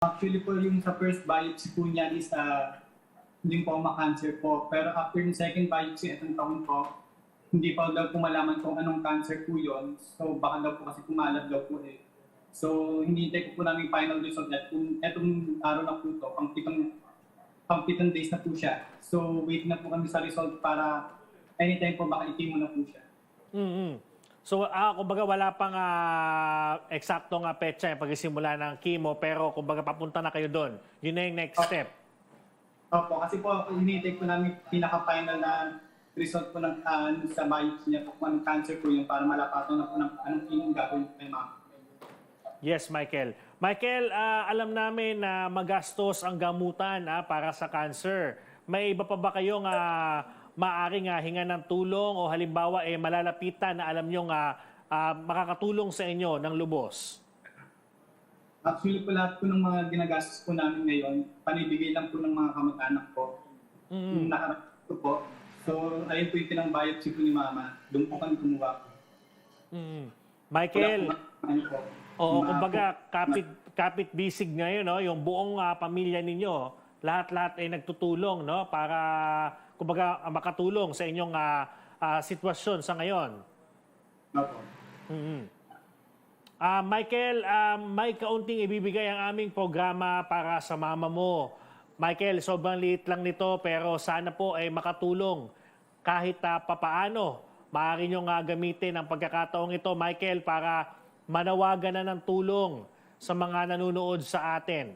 Actually po yung sa first biopsy po niya is uh, hindi po ma-cancer po. Pero after yung second biopsy itong taon po, hindi pa daw po malaman kung anong cancer po yun. So baka daw po kasi kumalat daw po eh. So hinihintay ko po namin final result at kung etong araw na po to, pang pitong, pang pitong days na po siya. So wait na po kami sa result para anytime po baka i-chemo na po siya. mm So, ah, kumbaga wala pang ah, eksaktong uh, petsa yung pagsisimula ng chemo, pero kumbaga papunta na kayo doon. Yun na yung next step. Opo, kasi po hinihintay po namin pinaka-final na result po ng ah, sa biopsy niya po kung anong cancer po yun para malapatan na po ng anong chemo gagawin kay ma'am. Yes, Michael. Michael, ah, alam namin na magastos ang gamutan ah, para sa cancer. May iba pa ba kayong uh, maaring ah, hinga ng tulong o halimbawa eh, malalapitan na alam nyo nga makakatulong sa inyo ng lubos? Actually po lahat po ng mga ginagastos po namin ngayon, panibigay lang po ng mga kamag-anak ko. Mm. Yung nakarap po. So, ayun po yung pinang biopsy po ni mama. Doon po kami kumuha. Mm. Michael, ano po, Oo, kumbaga kapit kapit bisig ngayon, no, yung buong ah, pamilya ninyo, lahat-lahat ay nagtutulong, no, para kumbaga makatulong sa inyong ah, ah, sitwasyon sa ngayon. Opo. Mhm. Ah, Michael, ah, may kaunting ibibigay ang aming programa para sa mama mo. Michael, sobrang liit lang nito pero sana po ay makatulong kahit ah, papaano. Maaari nyo nga gamitin ang pagkakataong ito, Michael, para manawagan na ng tulong sa mga nanonood sa atin.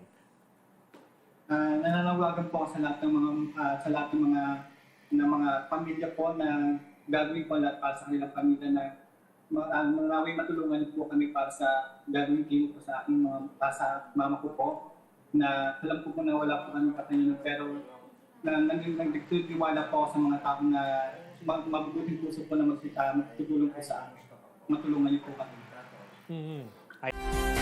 Ah, nananawagan po ako sa lahat ng mga ah, sa lahat ng mga ng mga pamilya po na gagawin ko lahat para sa kanilang pamilya na uh, matulungan po kami para sa gagawin ko po sa aking mga para sa mama ko po na alam ko po na wala po kami katayo pero na naging nagtitiwala po ako sa mga tao na mag mabubuting puso po na magsita, magtutulong po sa amin. Matulungan niyo po kami. Mhm. Ay-